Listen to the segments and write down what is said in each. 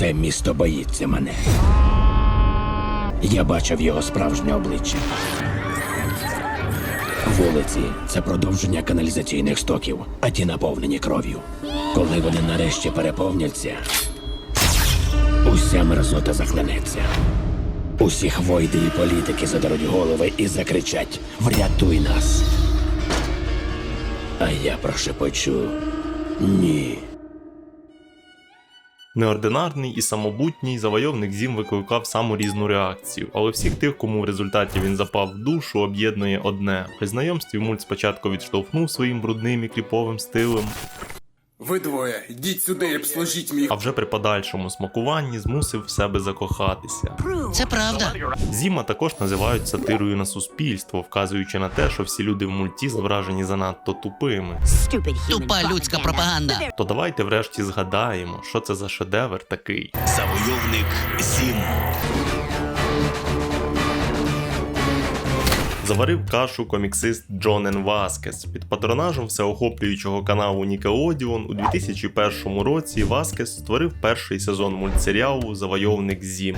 Це місто боїться мене. Я бачив його справжнє обличчя. Вулиці це продовження каналізаційних стоків, а ті наповнені кров'ю. Коли вони нарешті переповняться, уся мерзота захлинеться. Усі хвойди і політики задеруть голови і закричать Врятуй нас. А я прошепочу ні. Неординарний і самобутній завойовник Зім викликав саму різну реакцію, але всіх тих, кому в результаті він запав в душу, об'єднує одне. При знайомстві мульт спочатку відштовхнув своїм брудним і кліповим стилем, Ви двоє, йдіть сюди і обслужіть мій а вже при подальшому смакуванні змусив в себе закохатися. Це правда. Зіма також називають сатирою на суспільство, вказуючи на те, що всі люди в мульті зображені занадто тупими. Тупа людська пропаганда. То давайте врешті згадаємо, що це за шедевр такий. Завойовник Зім. Заварив кашу коміксист Джонен Васкес. Під патронажем всеохоплюючого каналу Nickelodeon у 2001 році Васкес створив перший сезон мультсеріалу Завойовник Зім.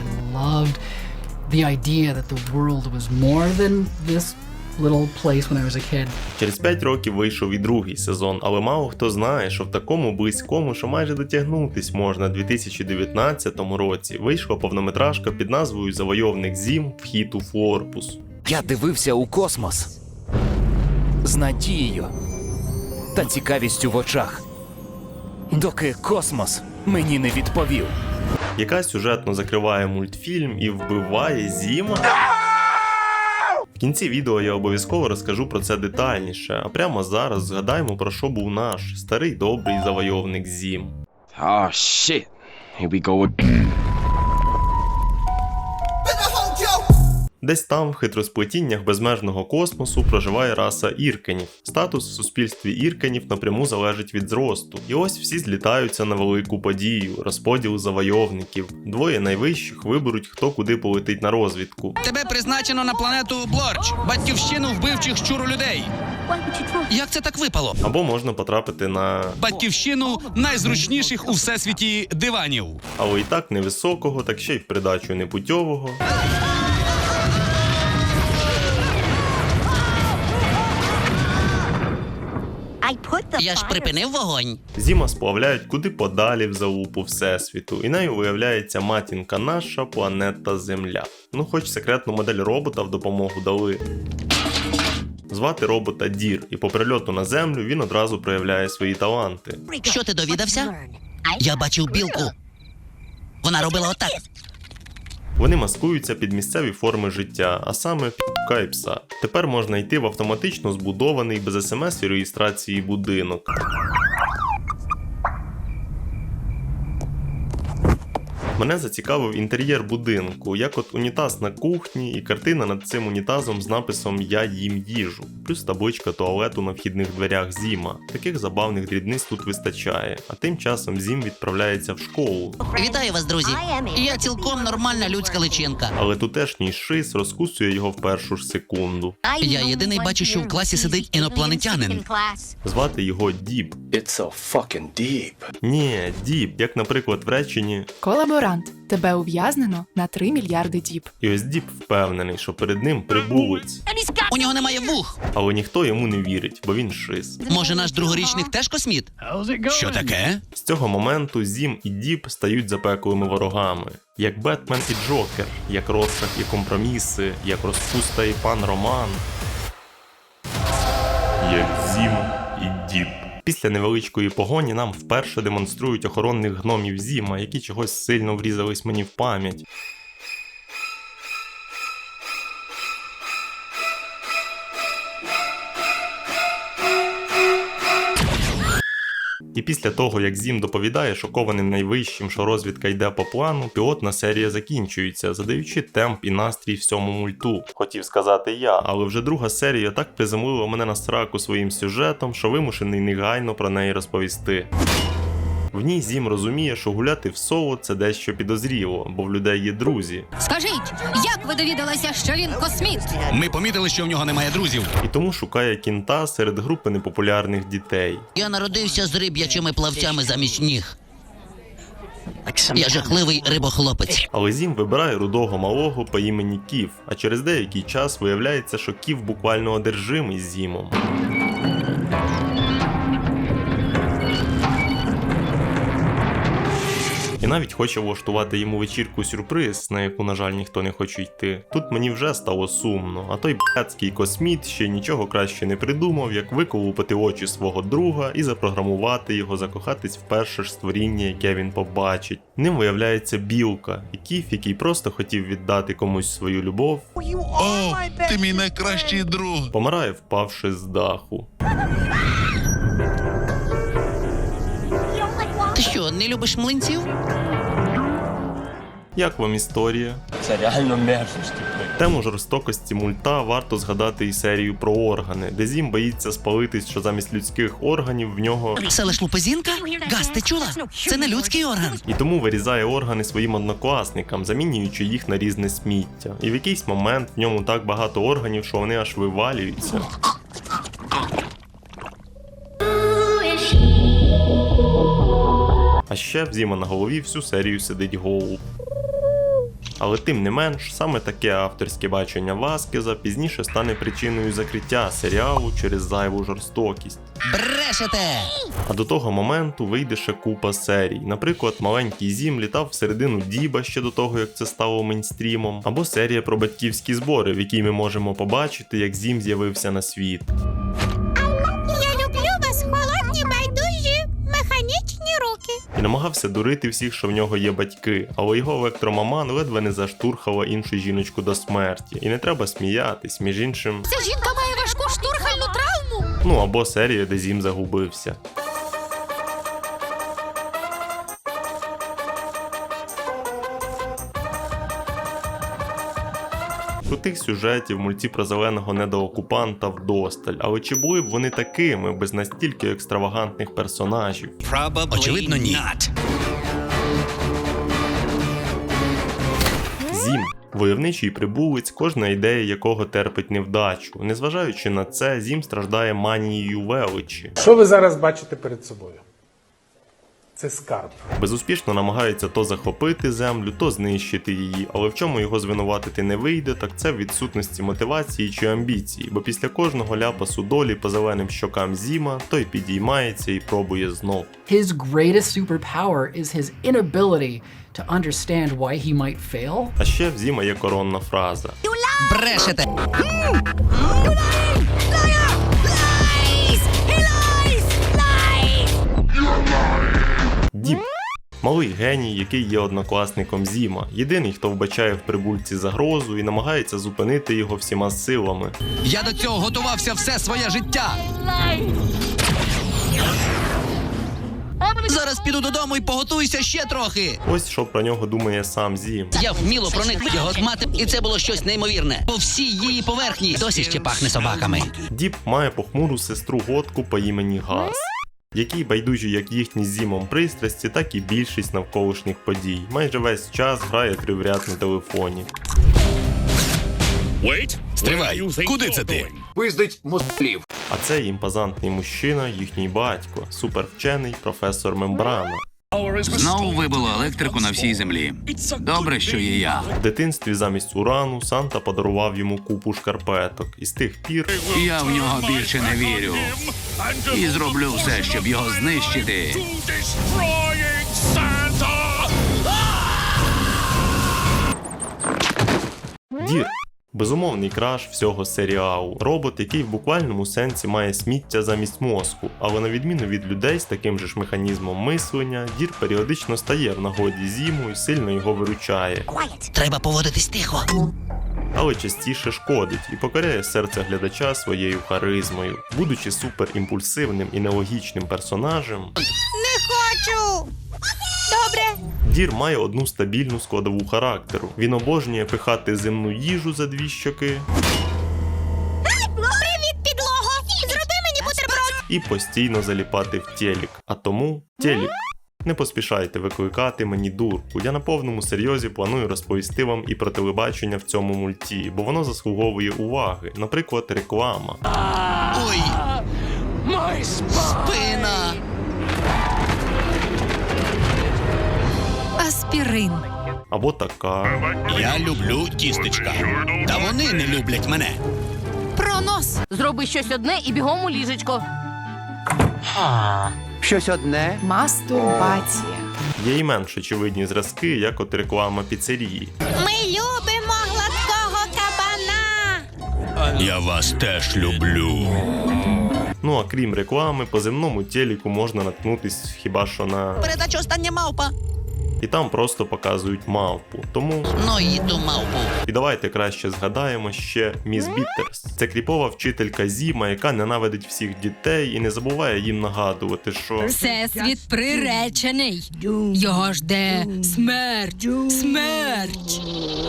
little place when I was a kid. Через 5 років вийшов і другий сезон, але мало хто знає, що в такому близькому, що майже дотягнутись можна 2019 році, вийшла повнометражка під назвою Завойовник Зім Вхід у Флорпус. Я дивився у космос з надією та цікавістю в очах, доки космос мені не відповів. яка сюжетно закриває мультфільм і вбиває Зіма. В кінці відео я обов'язково розкажу про це детальніше, а прямо зараз згадаємо про що був наш старий добрий завойовник Зім. Oh shit. Here we go again. Десь там, в хитросплетіннях безмежного космосу, проживає раса іркенів. Статус в суспільстві іркенів напряму залежить від зросту. І ось всі злітаються на велику подію розподіл завойовників. Двоє найвищих виберуть, хто куди полетить на розвідку. Тебе призначено на планету Блорч, батьківщину вбивчих щуру людей. Як це так випало? Або можна потрапити на Батьківщину найзручніших у всесвіті диванів. але і так невисокого, так ще й в придачу непутьового. Я ж припинив вогонь. Зіма сплавляють куди подалі в залупу Всесвіту, і нею виявляється матінка наша планета Земля. Ну, хоч секретну модель робота в допомогу дали. Звати робота Дір, і по прильоту на землю він одразу проявляє свої таланти. Що ти довідався? Я бачив білку. Вона робила отак. Вони маскуються під місцеві форми життя, а саме п'ка і пса. Тепер можна йти в автоматично збудований без смс і реєстрації будинок. Мене зацікавив інтер'єр будинку, як от унітаз на кухні і картина над цим унітазом з написом Я їм їжу, плюс табличка туалету на вхідних дверях Зіма. Таких забавних дрібниць тут вистачає. А тим часом Зім відправляється в школу. Вітаю вас, друзі. Я цілком нормальна людська личинка. Але тутешній шис розкусує його в першу ж секунду. Я єдиний бачу, що в класі сидить інопланетянин. Звати його Діб. It's so fucking deep. Ні, Діб, як, наприклад, в реченні. Колаборант. Тебе ув'язнено на 3 мільярди діб. І ось Діб впевнений, що перед ним прибулець. У нього немає вух. Але ніхто йому не вірить, бо він шис. Може, наш другорічник теж косміт? Що таке? З цього моменту Зім і Діб стають запеклими ворогами. Як Бетмен і Джокер, як розшах і компроміси, як розпуста і пан Роман. Як Зім і Діб. Після невеличкої погоні нам вперше демонструють охоронних гномів Зіма, які чогось сильно врізались мені в пам'ять. І після того, як Зім доповідає шокованим найвищим, що розвідка йде по плану, пілотна серія закінчується, задаючи темп і настрій всьому мульту. Хотів сказати я, але вже друга серія так приземлила мене на сраку своїм сюжетом, що вимушений негайно про неї розповісти. В ній Зім розуміє, що гуляти в соло це дещо підозріло, бо в людей є друзі, Скажіть, як ви довідалися, що він косміт? Ми помітили, що в нього немає друзів. і тому шукає кінта серед групи непопулярних дітей. Я народився з риб'ячими плавцями замість ніг. Я жахливий рибохлопець. Але Зім вибирає рудого малого по імені Ків, а через деякий час виявляється, що Ків буквально одержимий Зімом. Навіть хоче влаштувати йому вечірку сюрприз, на яку, на жаль, ніхто не хоче йти. Тут мені вже стало сумно, а той блядський косміт ще нічого краще не придумав, як виколупати очі свого друга і запрограмувати його закохатись в перше ж створіння, яке він побачить. Ним виявляється білка, і кіф, який просто хотів віддати комусь свою любов, О, ти мій найкращий друг. помирає, впавши з даху. Ти що, не любиш млинців? Як вам історія? Це реально мерзость. Тему жорстокості мульта варто згадати і серію про органи, де Зім боїться спалитись, що замість людських органів в нього Селиш лупезінка? Газ, ти чула? Це не людський орган. і тому вирізає органи своїм однокласникам, замінюючи їх на різне сміття. І в якийсь момент в ньому так багато органів, що вони аж вивалюються. А ще в Зіма на голові всю серію сидить голуб. Але тим не менш, саме таке авторське бачення Васкеза пізніше стане причиною закриття серіалу через зайву жорстокість. Брешете! А до того моменту вийде ще купа серій. Наприклад, маленький Зім літав всередину Діба ще до того, як це стало мейнстрімом, або серія про батьківські збори, в якій ми можемо побачити, як Зім з'явився на світ. І намагався дурити всіх, що в нього є батьки, але його електромаман ледве не заштурхала іншу жіночку до смерті. І не треба сміятись, між іншим. Ця жінка має важку штурхальну травму. Ну або серія, де Зім загубився. Крутих сюжетів мульті про зеленого недоокупанта вдосталь, але чи були б вони такими без настільки екстравагантних персонажів? Очевидно, ні. Зім войовничий прибулець, кожна ідея якого терпить невдачу. Незважаючи на це, Зім страждає манією величі. Що ви зараз бачите перед собою? Це скарб. Безуспішно намагається то захопити землю, то знищити її, але в чому його звинуватити не вийде, так це в відсутності мотивації чи амбіції, бо після кожного ляпасу долі по зеленим щокам Зіма той підіймається і пробує знов. His greatest superpower is his inability to understand why he might fail. А ще в Зіма є коронна фраза. Брешете! Діп. Малий геній, який є однокласником Зіма, єдиний, хто вбачає в прибульці загрозу і намагається зупинити його всіма силами. Я до цього готувався все своє життя. Зараз піду додому і поготуюся ще трохи. Ось що про нього думає сам Зім. Я вміло проник його мати, і це було щось неймовірне. По всій її поверхні досі ще пахне собаками. Діп має похмуру сестру Готку по імені Газ, який байдужі як їхні з Зімом пристрасті, так і більшість навколишніх подій. Майже весь час грає три в ряд на телефоні. Стривай, куди це ти? Пиздить москалів. А цей імпозантний мужчина, їхній батько, супервчений професор Мембрана. Знову вибило електрику на всій землі. Добре, що є я. В дитинстві замість урану Санта подарував йому купу шкарпеток, і з тих пір Я в нього більше не вірю. І зроблю все, щоб його знищити. Дір. Безумовний краш всього серіалу. Робот, який в буквальному сенсі має сміття замість мозку, але на відміну від людей з таким же ж механізмом мислення, Дір періодично стає в нагоді зіму і сильно його виручає, Треба поводитись тихо. Але частіше шкодить і покоряє серце глядача своєю харизмою. Будучи суперімпульсивним і нелогічним персонажем, Не хочу. Добре. Дір має одну стабільну складову характеру. Він обожнює пихати земну їжу за дві щоки Привіт, підлого. Зроби мені бутерброд. і постійно заліпати в телік. А тому телік. Не поспішайте викликати мені дурку. Я на повному серйозі планую розповісти вам і про телебачення в цьому мульті, бо воно заслуговує уваги, наприклад, реклама. Ой! Спина! аспірин. Або така. Я люблю тістечка. Та вони не люблять мене. Пронос. Зроби щось одне і бігом у ліжечко. Щось одне. Мастурбація. Є й менш очевидні зразки, як от реклама піцерії. Ми любимо гладкого кабана. Я вас теж люблю. Ну а крім реклами, по земному телеку можна наткнутись хіба що на. передачу остання мавпа. І там просто показують мавпу. Тому Ну і ту мавпу. І давайте краще згадаємо ще Міс Біттерс. Це кріпова вчителька Зіма, яка ненавидить всіх дітей і не забуває їм нагадувати, що Всесвіт приречений. Його жде смерть. Смерть.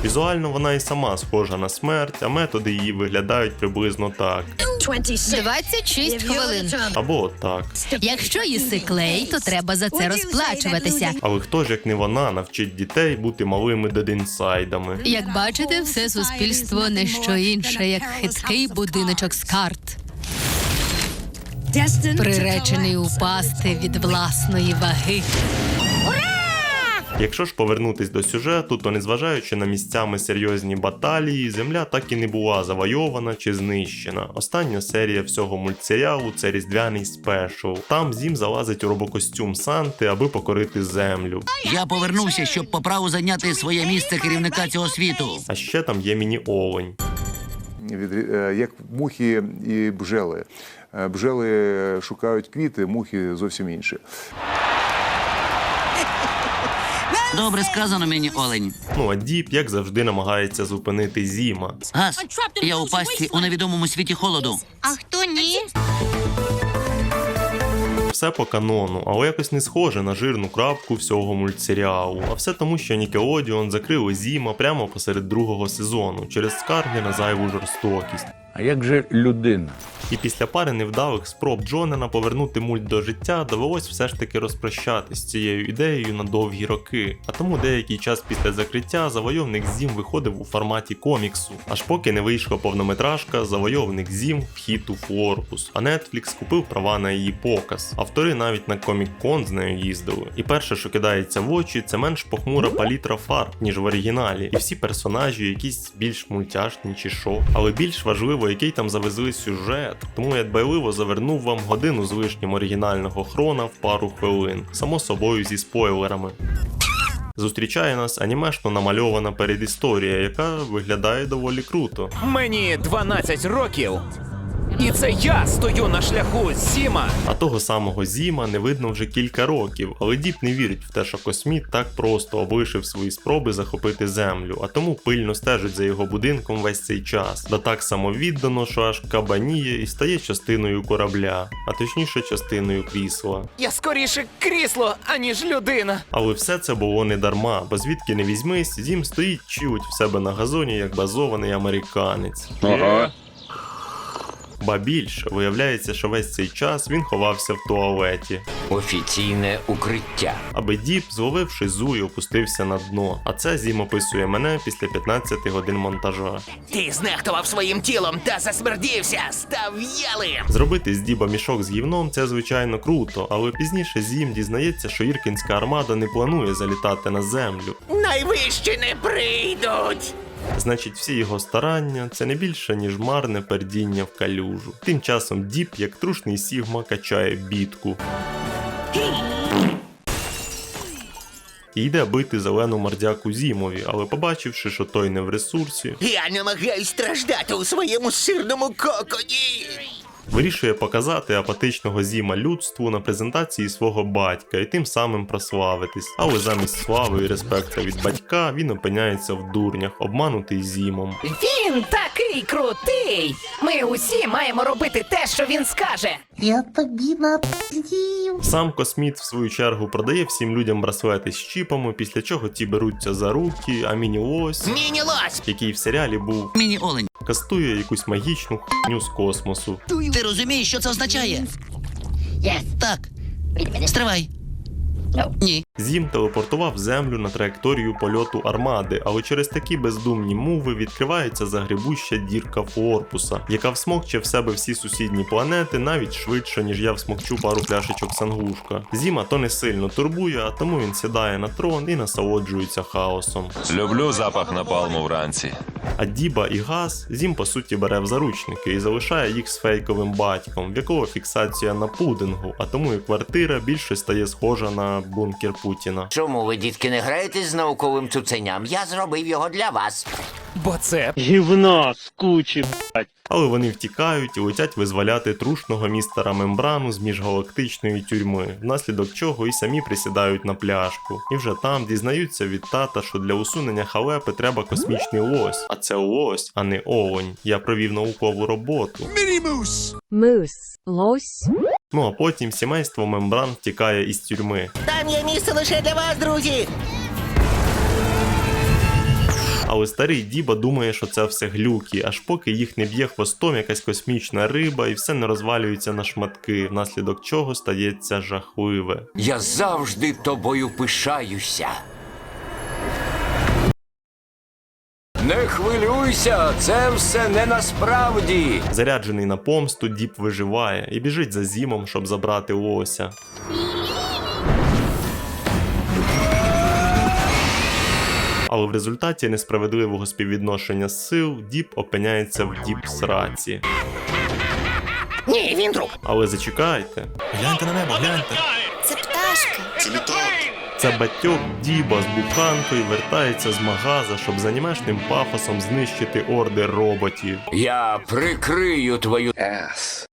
візуально вона і сама схожа на смерть, а методи її виглядають приблизно так. 26 хвилин. Або так. Якщо їси клей, то треба за це розплачуватися. Але хто ж як не вона навчить дітей бути малими дедінсайдами? Як бачите, все суспільство не що інше, як хиткий будиночок з карт. Приречений упасти від власної ваги. Якщо ж повернутись до сюжету, то незважаючи на місцями серйозні баталії, земля так і не була завойована чи знищена. Остання серія всього мультсеріалу це різдвяний спешл. Там Зім залазить у робокостюм Санти, аби покорити землю. Я повернувся, щоб по праву зайняти своє місце керівника цього світу. А ще там є міні-олень. від- е, як мухи і бджели. Е, Бджели шукають квіти, мухи зовсім інші. Добре сказано мені, Олень. Ну а Діп, як завжди, намагається зупинити Зіма. Газ, я у пастці у невідомому світі холоду. А хто ні? Все по канону, але якось не схоже на жирну крапку всього мультсеріалу. А все тому, що Nickelodeon закрили Зіма прямо посеред другого сезону через скарги на зайву жорстокість. А як же людина? І після пари невдалих спроб Джонена повернути мульт до життя довелось все ж таки розпрощатись з цією ідеєю на довгі роки. А тому деякий час після закриття завойовник Зім виходив у форматі коміксу, аж поки не вийшла повнометражка Завойовник Зім Вхід у Флорпус. А Netflix купив права на її показ. Автори навіть на Комік-Кон з нею їздили. І перше, що кидається в очі, це менш похмура палітра фарб, ніж в оригіналі. І всі персонажі якісь більш мультяшні чи що. Але більш важливо, який там завезли сюжет. Тому я дбайливо завернув вам годину з лишнім оригінального хрона в пару хвилин, само собою зі спойлерами. Зустрічає нас анімешно намальована передісторія, яка виглядає доволі круто. Мені 12 років. І це я стою на шляху Зіма. А того самого Зіма не видно вже кілька років, але Діп не вірить в те, що косміт так просто облишив свої спроби захопити землю, а тому пильно стежить за його будинком весь цей час. Да так само віддано, що аж кабаніє і стає частиною корабля, а точніше частиною крісла. Я скоріше крісло, аніж людина. Але все це було не дарма, бо звідки не візьмись, Зім стоїть чилить в себе на газоні як базований американець. Ага. Ба більше, виявляється, що весь цей час він ховався в туалеті. Офіційне укриття. аби Діп, зловивши зу, і опустився на дно. А це Зім описує мене після 15 годин монтажа. Ти знехтував своїм тілом та засмердівся, став ялим. Зробити з Діба мішок з гівном це звичайно круто, але пізніше Зім дізнається, що Іркінська армада не планує залітати на землю. Найвищі не прийдуть. Значить, всі його старання це не більше, ніж марне пердіння в калюжу. Тим часом Діп, як трушний Сігма, качає бітку. І йде бити зелену мордяку Зімові, але побачивши, що той не в ресурсі, Я намагаюсь страждати у своєму сирному коконі. Вирішує показати апатичного Зіма людству на презентації свого батька і тим самим прославитись. Але замість слави і респекту від батька він опиняється в дурнях, обманутий Зімом. Він такий крутий. Ми усі маємо робити те, що він скаже. Сам косміт, в свою чергу, продає всім людям браслети з чіпами, після чого ті беруться за руки, а міні-лось, Міні-лось. який в серіалі був, Міні Олень. кастує якусь магічну хуйню з космосу. Ти розумієш, що це означає? Так. Стривай. Ні. Зім телепортував землю на траєкторію польоту армади, але через такі бездумні муви відкривається загребуща дірка Форпуса, яка всмокче в себе всі сусідні планети навіть швидше, ніж я всмокчу пару пляшечок сангушка. Зіма то не сильно турбує, а тому він сідає на трон і насолоджується хаосом. Люблю запах напалму вранці. А Діба і Газ Зім по суті бере в заручники і залишає їх з фейковим батьком, в якого фіксація на пудингу, а тому і квартира більше стає схожа на бункер Путіна. Чому ви, дітки, не граєтесь з науковим цуценям? Я зробив його для вас. Бо це Але вони втікають і летять визволяти трушного містера мембрану з міжгалактичної тюрми, внаслідок чого і самі присідають на пляшку. І вже там дізнаються від тата, що для усунення халепи треба космічний лось. А це лось, а не олень. Я провів наукову роботу. Мус. Лось. Ну а потім сімейство мембран втікає із тюрми. Там є місце лише для вас, друзі. Але старий Діба думає, що це все глюки, аж поки їх не б'є хвостом якась космічна риба і все не розвалюється на шматки, внаслідок чого стається жахливе. Я завжди тобою пишаюся. Не хвилюйся, це все не насправді. Заряджений на помсту, Діб виживає і біжить за Зімом, щоб забрати лося. Але в результаті несправедливого співвідношення сил Діб опиняється в діп сраці. Ні, він труп. Але зачекайте. Гляньте на небо, гляньте. Це пташка. Це батьок Діба з буханкою вертається з магаза, щоб з анімешним пафосом знищити орди роботів. Я прикрию твою.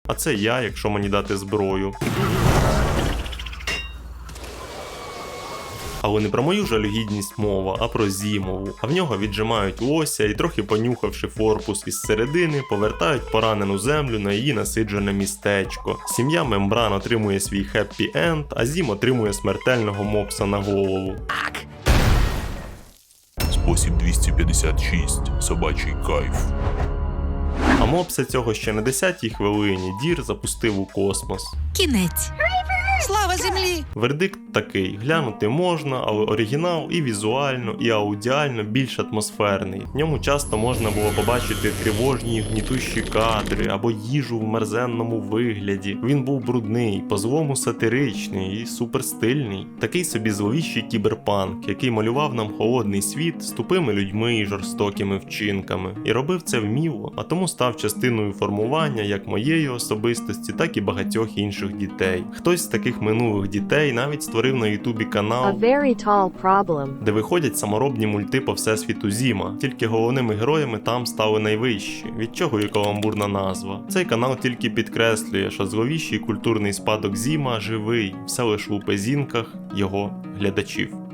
А це я, якщо мені дати зброю. Але не про мою жалюгідність мова, а про Зімову. А в нього віджимають лося і трохи понюхавши форпус із середини, повертають поранену землю на її насиджене містечко. Сім'я мембран отримує свій хеппі енд, а Зім отримує смертельного мопса на голову. Спосіб 256. Собачий кайф. А мопса цього ще на 10-й хвилині Дір запустив у космос. Кінець. Слава землі! Вердикт такий: глянути можна, але оригінал і візуально, і аудіально більш атмосферний. В ньому часто можна було побачити тривожні гнітущі кадри або їжу в мерзенному вигляді. Він був брудний, по-злому сатиричний і суперстильний. Такий собі зловіщий кіберпанк, який малював нам холодний світ з тупими людьми і жорстокими вчинками. І робив це вміло, а тому став частиною формування як моєї особистості, так і багатьох інших дітей. Хтось з таких минулих дітей навіть створив на Ютубі канал. very tall problem. де виходять саморобні мульти по всесвіту Зіма. Тільки головними героями там стали найвищі, від чого і каламбурна назва. Цей канал тільки підкреслює, що зловіщий культурний спадок Зіма живий, все лише у пезінках його глядачів.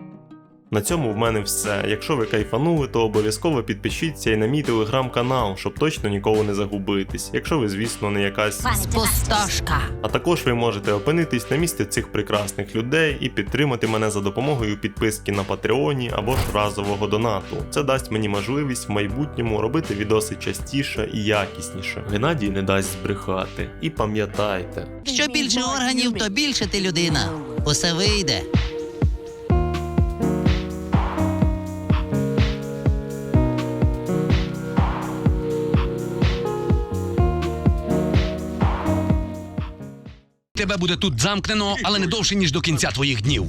На цьому в мене все. Якщо ви кайфанули, то обов'язково підпишіться і на мій телеграм-канал, щоб точно ніколи не загубитись. Якщо ви, звісно, не якась Спустошка. а також ви можете опинитись на місці цих прекрасних людей і підтримати мене за допомогою підписки на Патреоні або ж разового донату. Це дасть мені можливість в майбутньому робити відоси частіше і якісніше. Геннадій не дасть збрехати. І пам'ятайте. Що більше органів, то більше ти людина. Усе вийде. Тебе буде тут замкнено, але не довше, ніж до кінця твоїх днів.